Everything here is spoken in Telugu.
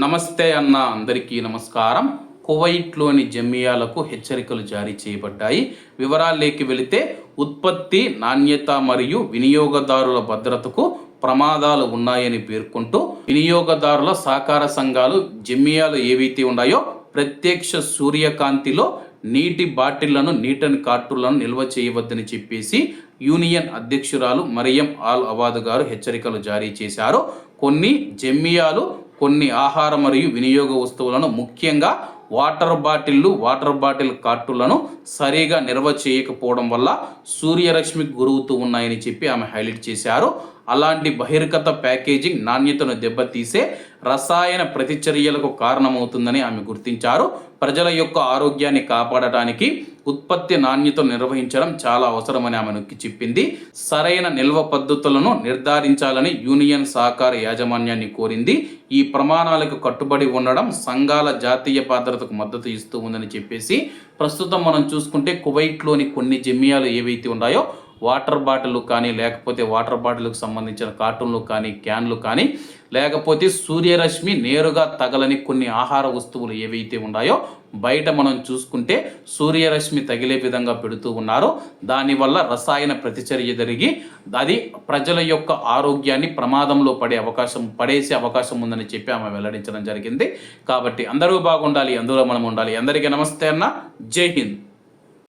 నమస్తే అన్న అందరికీ నమస్కారం. కువైట్లోని జమియాలకు హెచ్చరికలు జారీ చేయబడ్డాయి. వివరాల్లోకి వెళితే ఉత్పత్తి నాణ్యత మరియు వినియోగదారుల భద్రతకు ప్రమాదాలు ఉన్నాయని పేర్కొంటూ వినియోగదారుల సహకార సంఘాలు జమియాలు ఏవైతే ఉన్నాయో ప్రత్యక్ష సూర్యకాంతిలో నీటి బాటిళ్ళను నీటని కార్టులను నిల్వ చేయవద్దని చెప్పేసి యూనియన్ అధ్యక్షురాలు మరియం ఆల్ అవాద్ గారు హెచ్చరికలు జారీ చేశారు. కొన్ని జమ్మియాలు కొన్ని ఆహార మరియు వినియోగ వస్తువులను ముఖ్యంగా వాటర్ బాటిళ్ళు వాటర్ బాటిల్ కార్టులను సరిగా నిల్వ చేయకపోవడం వల్ల సూర్యరశ్మికి గురవుతూ ఉన్నాయని చెప్పి ఆమె హైలైట్ చేశారు. అలాంటి బహిర్గత ప్యాకేజింగ్ నాణ్యతను దెబ్బతీసే రసాయన ప్రతిచర్యలకు కారణమవుతుందని ఆమె గుర్తించారు. ప్రజల యొక్క ఆరోగ్యాన్ని కాపాడటానికి ఉత్పత్తి నాణ్యతను నిర్వహించడం చాలా అవసరమని ఆమె నొక్కి చెప్పింది. సరైన నిల్వ పద్ధతులను నిర్ధారించాలని యూనియన్ సహకార యాజమాన్యాన్ని కోరింది. ఈ ప్రమాణాలకు కట్టుబడి ఉండడం సంఘాల జాతీయ భద్రతకు మద్దతు ఇస్తూ ఉందని చెప్పేసి ప్రస్తుతం మనం చూసుకుంటే కువైట్లోని కొన్ని జమియాలు ఏవైతే ఉన్నాయో వాటర్ బాటిల్ కానీ లేకపోతే వాటర్ బాటిల్కి సంబంధించిన కార్టూన్లు కానీ క్యాన్లు కానీ లేకపోతే సూర్యరశ్మి నేరుగా తగలని కొన్ని ఆహార వస్తువులు ఏవైతే ఉన్నాయో బయట మనం చూసుకుంటే సూర్యరశ్మి తగిలే విధంగా పెడుతూ ఉన్నారు. దానివల్ల రసాయన ప్రతిచర్య జరిగి అది ప్రజల యొక్క ఆరోగ్యాన్ని ప్రమాదంలో పడే అవకాశం పడేసే అవకాశం ఉందని చెప్పి ఆమె వెల్లడించడం జరిగింది. కాబట్టి అందరూ బాగుండాలి అందులో మనం ఉండాలి. అందరికీ నమస్తే అన్న. జై హింద్.